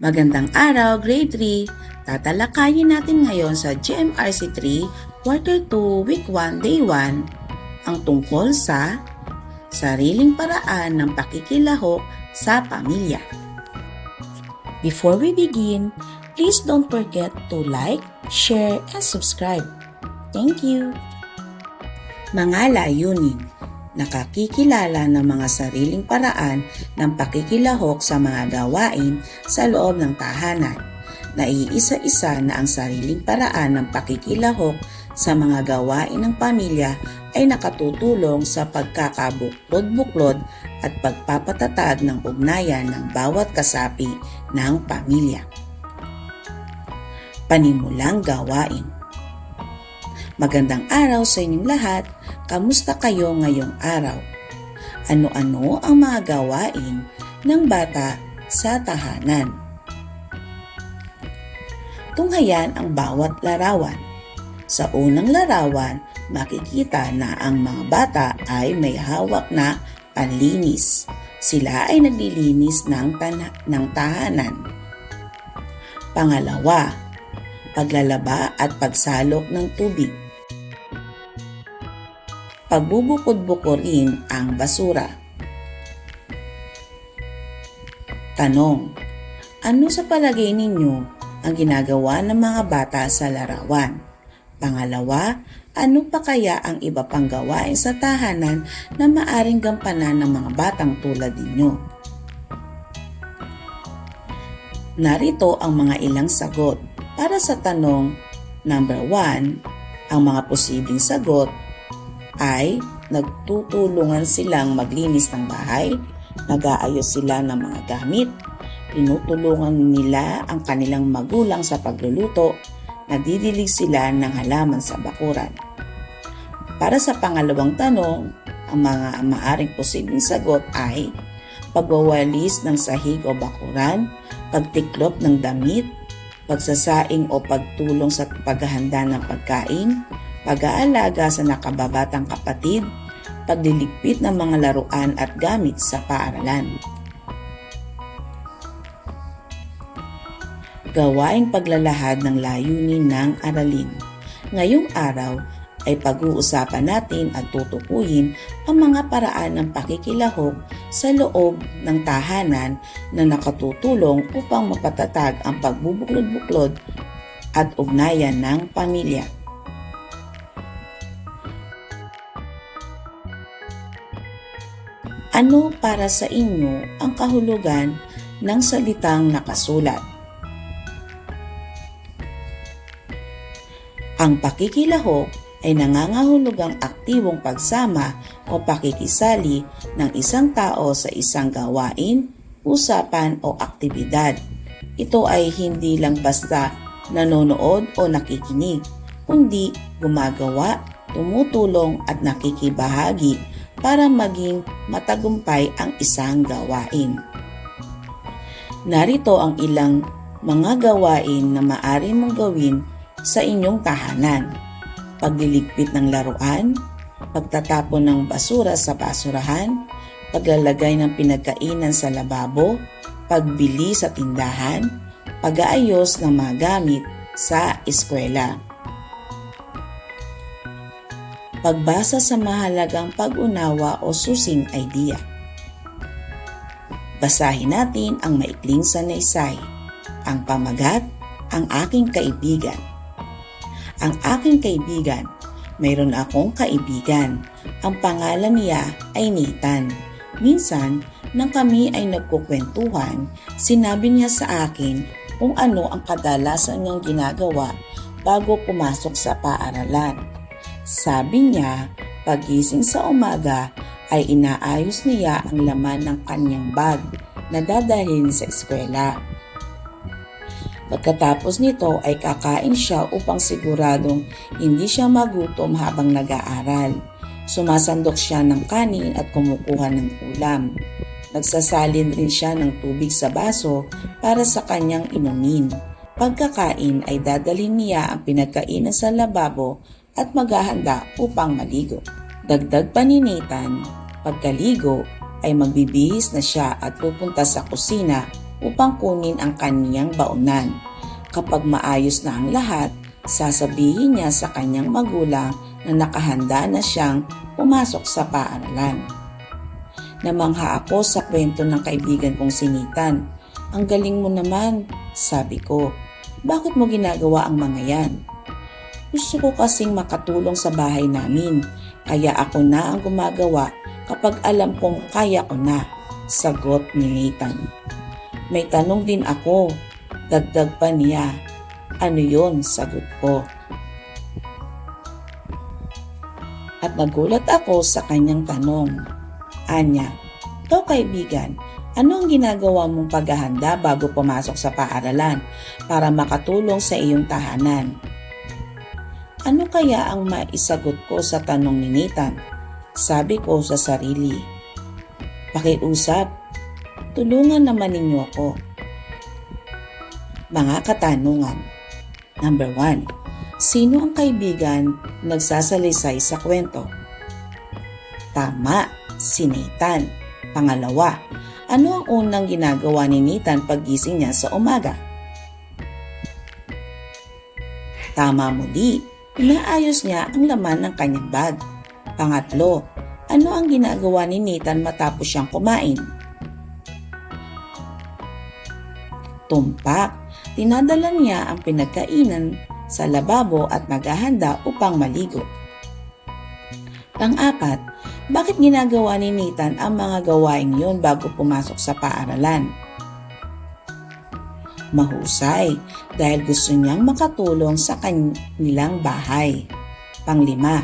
Magandang araw, Grade 3! Tatalakayin natin ngayon sa GMRC 3, Quarter 2, Week 1, Day 1, ang tungkol sa sariling paraan ng pakikilahok sa pamilya. Before we begin, please don't forget to like, share, and subscribe. Thank you! Mga layunin nakakikilala ng mga sariling paraan ng pakikilahok sa mga gawain sa loob ng tahanan. Naiisa-isa na ang sariling paraan ng pakikilahok sa mga gawain ng pamilya ay nakatutulong sa pagkakabuklod-buklod at pagpapatatag ng ugnayan ng bawat kasapi ng pamilya. Panimulang gawain Magandang araw sa inyong lahat. Kamusta kayo ngayong araw? Ano-ano ang mga gawain ng bata sa tahanan? Tunghayan ang bawat larawan. Sa unang larawan, makikita na ang mga bata ay may hawak na panlinis. Sila ay naglilinis ng, tan- ng tahanan. Pangalawa, paglalaba at pagsalok ng tubig pagbubukod-bukurin ang basura. Tanong, ano sa palagay ninyo ang ginagawa ng mga bata sa larawan? Pangalawa, ano pa kaya ang iba pang gawain sa tahanan na maaring gampanan ng mga batang tulad ninyo? Narito ang mga ilang sagot. Para sa tanong number 1, ang mga posibleng sagot ay nagtutulungan silang maglinis ng bahay, nag-aayos sila ng mga gamit, tinutulungan nila ang kanilang magulang sa pagluluto, nadidilig sila ng halaman sa bakuran. Para sa pangalawang tanong, ang mga maaring posibleng sagot ay pagwawalis ng sahig o bakuran, pagtiklop ng damit, pagsasaing o pagtulong sa paghahanda ng pagkain, pag-aalaga sa nakababatang kapatid, pagliligpit ng mga laruan at gamit sa paaralan. Gawaing paglalahad ng layunin ng aralin. Ngayong araw ay pag-uusapan natin at tutukuyin ang mga paraan ng pakikilahok sa loob ng tahanan na nakatutulong upang mapatatag ang pagbubuklod-buklod at ugnayan ng pamilya. Ano para sa inyo ang kahulugan ng salitang nakasulat? Ang pakikilahok ay nangangahulugang aktibong pagsama o pakikisali ng isang tao sa isang gawain, usapan o aktibidad. Ito ay hindi lang basta nanonood o nakikinig, kundi gumagawa, tumutulong at nakikibahagi para maging matagumpay ang isang gawain. Narito ang ilang mga gawain na maaari mong gawin sa inyong tahanan. Pagliligpit ng laruan, pagtatapon ng basura sa basurahan, paglalagay ng pinagkainan sa lababo, pagbili sa tindahan, pag-aayos ng mga gamit sa eskwela. Pagbasa sa mahalagang pag-unawa o susing idea. Basahin natin ang maikling sanaysay. Ang pamagat, ang aking kaibigan. Ang aking kaibigan, mayroon akong kaibigan. Ang pangalan niya ay Nathan. Minsan, nang kami ay nagkukwentuhan, sinabi niya sa akin kung ano ang kadalasan niyang ginagawa bago pumasok sa paaralan. Sabi niya, pagising sa umaga ay inaayos niya ang laman ng kanyang bag na dadalhin sa eskwela. Pagkatapos nito ay kakain siya upang siguradong hindi siya magutom habang nag-aaral. Sumasandok siya ng kanin at kumukuha ng ulam. Nagsasalin rin siya ng tubig sa baso para sa kanyang inumin. Pagkakain ay dadalhin niya ang pinagkainan sa lababo at maghahanda upang maligo. Dagdag pa ni Nathan, pagkaligo ay magbibihis na siya at pupunta sa kusina upang kunin ang kaniyang baonan. Kapag maayos na ang lahat, sasabihin niya sa kanyang magulang na nakahanda na siyang pumasok sa paaralan. Namangha ako sa kwento ng kaibigan kong sinitan. Ang galing mo naman, sabi ko. Bakit mo ginagawa ang mga yan? Gusto ko kasing makatulong sa bahay namin, kaya ako na ang gumagawa kapag alam kong kaya ko na, sagot ni Nathan. May tanong din ako, dagdag pa niya. Ano yon? Sagot ko. At nagulat ako sa kanyang tanong. Anya, ikaw kaibigan, ano ang ginagawa mong paghahanda bago pumasok sa paaralan para makatulong sa iyong tahanan? Ano kaya ang maisagot ko sa tanong ni Nathan? Sabi ko sa sarili. Pakiusap, tulungan naman ninyo ako. Mga katanungan. Number 1. Sino ang kaibigan nagsasalaysay sa kwento? Tama, si Nathan. Pangalawa, ano ang unang ginagawa ni Nathan paggising niya sa umaga? Tama muli, inaayos niya ang laman ng kanyang bag. Pangatlo, ano ang ginagawa ni Nathan matapos siyang kumain? Tumpak, dinadala niya ang pinagkainan sa lababo at naghahanda upang maligo. Pang-apat, bakit ginagawa ni Nathan ang mga gawain yon bago pumasok sa paaralan? Mahusay dahil gusto niyang makatulong sa kanilang bahay. Panglima,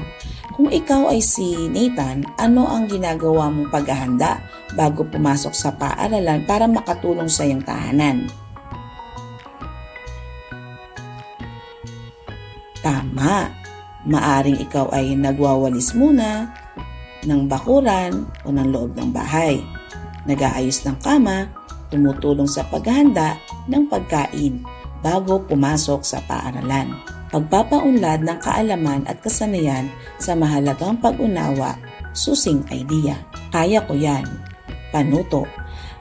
kung ikaw ay si Nathan, ano ang ginagawa mong paghahanda bago pumasok sa paaralan para makatulong sa iyong tahanan? Tama, maaring ikaw ay nagwawalis muna ng bakuran o ng loob ng bahay, nag-aayos ng kama, tumutulong sa paghahanda ng pagkain bago pumasok sa paaralan. Pagpapaunlad ng kaalaman at kasanayan sa mahalagang pag-unawa, susing idea. Kaya ko yan. Panuto.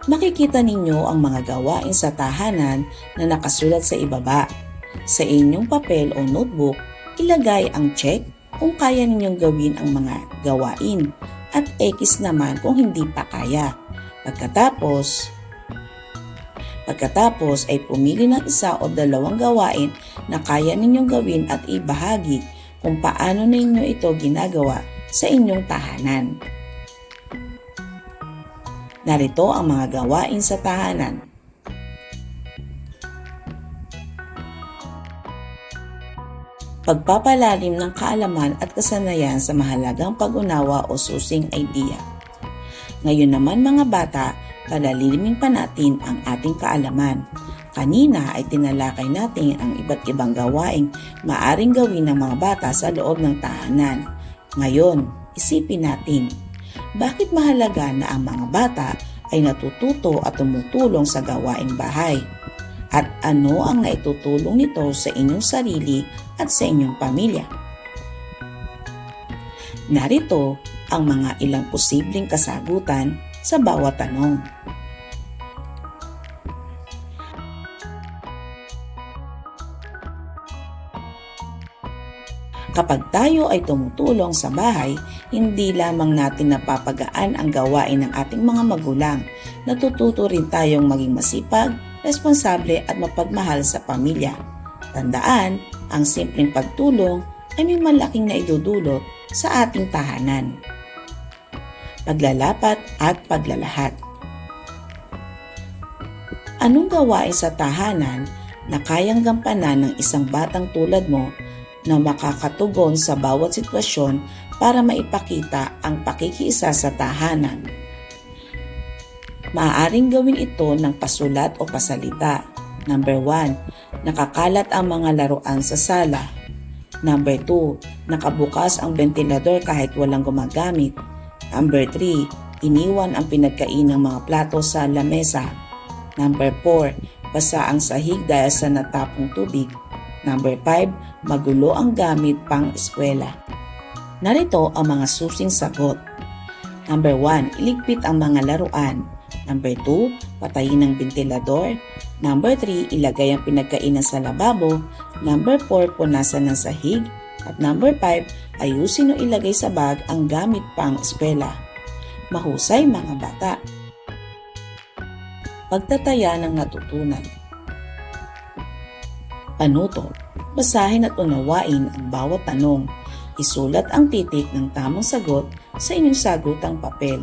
Makikita ninyo ang mga gawain sa tahanan na nakasulat sa ibaba. Sa inyong papel o notebook, ilagay ang check kung kaya ninyong gawin ang mga gawain at X naman kung hindi pa kaya. Pagkatapos, Pagkatapos ay pumili ng isa o dalawang gawain na kaya ninyong gawin at ibahagi kung paano ninyo ito ginagawa sa inyong tahanan. Narito ang mga gawain sa tahanan. Pagpapalalim ng kaalaman at kasanayan sa mahalagang pag-unawa o susing idea. Ngayon naman mga bata, palalimin pa natin ang ating kaalaman. Kanina ay tinalakay natin ang iba't ibang gawaing maaring gawin ng mga bata sa loob ng tahanan. Ngayon, isipin natin, bakit mahalaga na ang mga bata ay natututo at tumutulong sa gawaing bahay? At ano ang naitutulong nito sa inyong sarili at sa inyong pamilya? Narito ang mga ilang posibleng kasagutan sa bawat tanong. Kapag tayo ay tumutulong sa bahay, hindi lamang natin napapagaan ang gawain ng ating mga magulang. Natututo rin tayong maging masipag, responsable at mapagmahal sa pamilya. Tandaan, ang simpleng pagtulong ay may malaking naidudulot sa ating tahanan. Paglalapat at paglalahat. Anong gawain sa tahanan na kayang gampanan ng isang batang tulad mo na makakatugon sa bawat sitwasyon para maipakita ang pakikiisa sa tahanan? Maaaring gawin ito ng pasulat o pasalita. Number 1. Nakakalat ang mga laruan sa sala. Number 2. Nakabukas ang ventilador kahit walang gumagamit. Number 3. Iniwan ang pinagkain ng mga plato sa lamesa. Number 4. Basa ang sahig dahil sa natapong tubig. Number 5. Magulo ang gamit pang eskwela. Narito ang mga susing sagot. Number 1. Iligpit ang mga laruan. Number 2, patayin ang ventilador. Number 3, ilagay ang pinagkainan sa lababo. Number 4, punasan ng sahig. At number 5, ayusin o ilagay sa bag ang gamit pang eskwela. Mahusay mga bata. Pagtataya ng natutunan. Panuto. Basahin at unawain ang bawat tanong. Isulat ang titik ng tamang sagot sa inyong sagutang papel.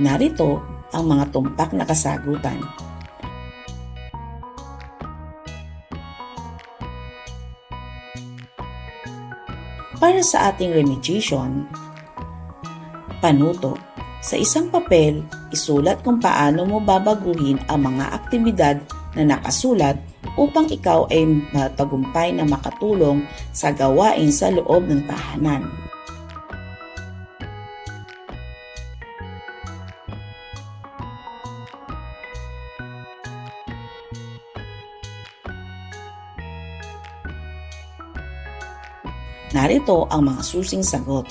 Narito ang mga tumpak na kasagutan. Para sa ating remediation, panuto. Sa isang papel, isulat kung paano mo babaguhin ang mga aktibidad na nakasulat upang ikaw ay matagumpay na makatulong sa gawain sa loob ng tahanan. Narito ang mga susing sagot.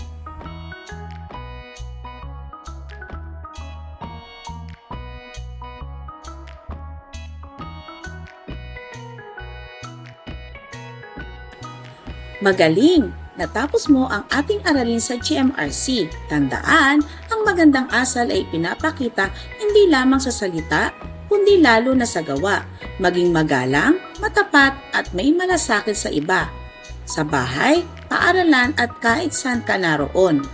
Magaling! Natapos mo ang ating aralin sa GMRC. Tandaan, ang magandang asal ay pinapakita hindi lamang sa salita, kundi lalo na sa gawa. Maging magalang, matapat at may malasakit sa iba. Sa bahay, paaralan at kahit saan ka naroon.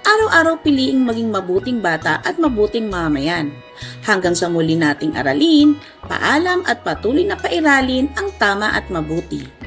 Araw-araw piliing maging mabuting bata at mabuting mamayan. Hanggang sa muli nating aralin, paalam at patuloy na pairalin ang tama at mabuti.